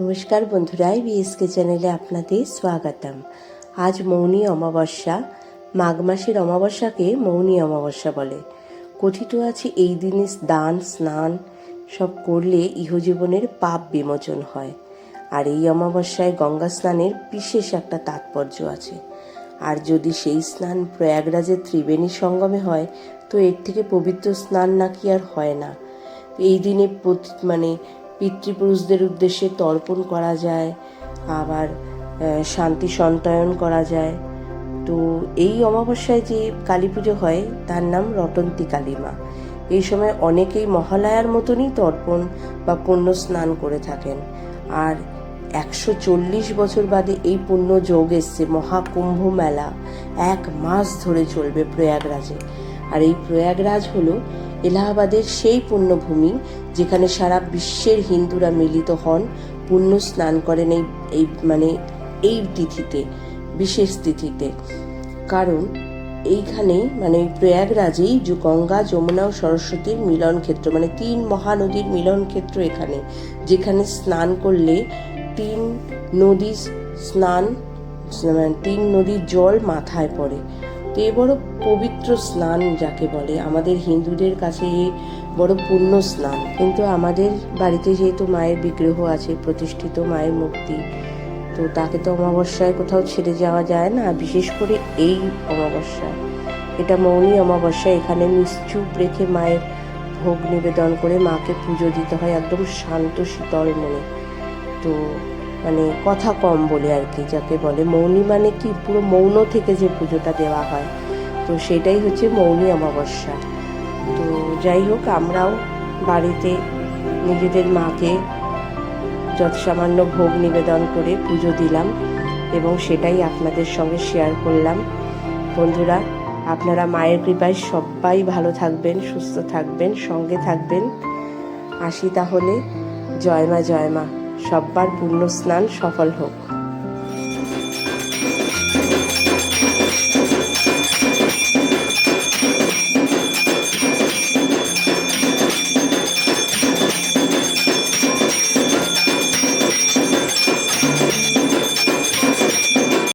নমস্কার বন্ধুরা বিএসকে চ্যানেলে আপনাদের স্বাগতম। আজ মৌনী অমাবস্যা। মাঘ মাসের অমাবস্যাকে মৌনী অমাবস্যা বলে। কথিত আছে এই দিনে দান, স্নান সব করলে ইহজীবনের পাপ বিমোচন হয়। আর এই অমাবস্যায় গঙ্গা স্নানের বিশেষ একটা তাৎপর্য আছে। আর যদি সেই স্নান প্রয়াগরাজের ত্রিবেণী সঙ্গমে হয়, তো এর থেকে পবিত্র স্নান নাকি আর হয় না। এই দিনে মানে পিতৃপুরুষদের উদ্দেশ্যে তর্পণ করা যায়, আবার শান্তি সন্তয়ন করা যায়। তো এই অমাবস্যায় যে কালী পুজো হয়, তার নাম রটন্তী কালীমা। এই সময় অনেকেই মহালয়ার মতনই তর্পণ বা পুণ্য স্নান করে থাকেন। আর একশো চল্লিশ বছর বাদে এই পুণ্য যোগ এসছে, মহাকুম্ভ মেলা। এক মাস ধরে চলবে প্রয়াগরাজে। আর এই প্রয়াগরাজ হলো এলাহাবাদের সেই পুণ্যভূমি যেখানে সারা বিশ্বের হিন্দুরা মিলিত হন, পুণ্য স্নান করেন এই এই মানে এই তিথিতে, বিশেষ তিথিতে। কারণ এইখানে মানে প্রয়াগরাজেই গঙ্গা, যমুনা ও সরস্বতীর মিলন ক্ষেত্র মানে তিন মহানদীর মিলন ক্ষেত্র এখানে, যেখানে স্নান করলে তিন নদী স্নান, তিন নদীর জল মাথায় পড়ে। তো এ বড় পবিত্র স্নান যাকে বলে। আমাদের হিন্দুদের কাছে এ বড় পুণ্য স্নান। কিন্তু আমাদের বাড়িতে যেহেতু মায়ের বিগ্রহ আছে, প্রতিষ্ঠিত মায়ের মূর্তি, তো তাকে তো অমাবস্যায় কোথাও ছেড়ে যাওয়া যায় না। বিশেষ করে এই অমাবস্যায়। এটা মৌনী অমাবস্যা এখানে নিশ্চুপ রেখে মায়ের ভোগ নিবেদন করে মাকে পুজো দিতে হয়। একদম শান্ত, শীতল মনে। তো মানে কথা কম বলে আর কি, যাকে বলে মৌনী মানে কি, পুরো মৌন থেকে যে পুজোটা দেওয়া হয়। তো সেটাই হচ্ছে মৌনী অমাবস্যা। তো যাই হোক, আমরাও বাড়িতে নিজেদের মাকে যত সামান্য ভোগ নিবেদন করে পুজো দিলাম এবং সেটাই আপনাদের সঙ্গে শেয়ার করলাম। বন্ধুরা, আপনারা মায়ের কৃপায় সবাই ভালো থাকবেন, সুস্থ থাকবেন, সঙ্গে থাকবেন। আসি তাহলে। জয় মা জয় মা। সব্বার পূর্ণ স্নান সফল হোক।